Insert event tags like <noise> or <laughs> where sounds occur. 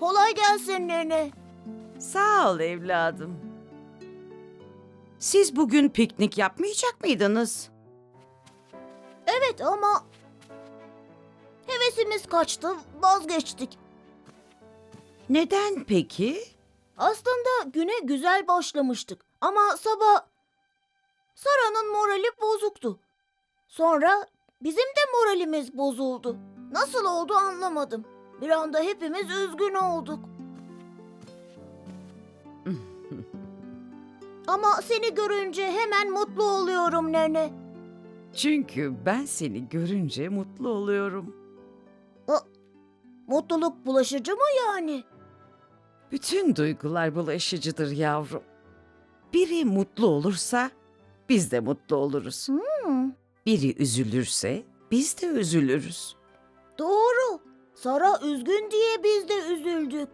Kolay gelsin nene. Sağ ol evladım. Siz bugün piknik yapmayacak mıydınız? Evet ama hevesimiz kaçtı, vazgeçtik. Neden peki? Aslında güne güzel başlamıştık ama sabah Sara'nın morali bozuktu. Sonra bizim de moralimiz bozuldu. Nasıl oldu anlamadım. Bir anda hepimiz üzgün olduk. <laughs> ama seni görünce hemen mutlu oluyorum nene. Çünkü ben seni görünce mutlu oluyorum. Mutluluk bulaşıcı mı yani? Bütün duygular bulaşıcıdır yavrum. Biri mutlu olursa biz de mutlu oluruz. Hmm, Biri üzülürse biz de üzülürüz. doğru. Sara üzgün diye biz de üzüldük.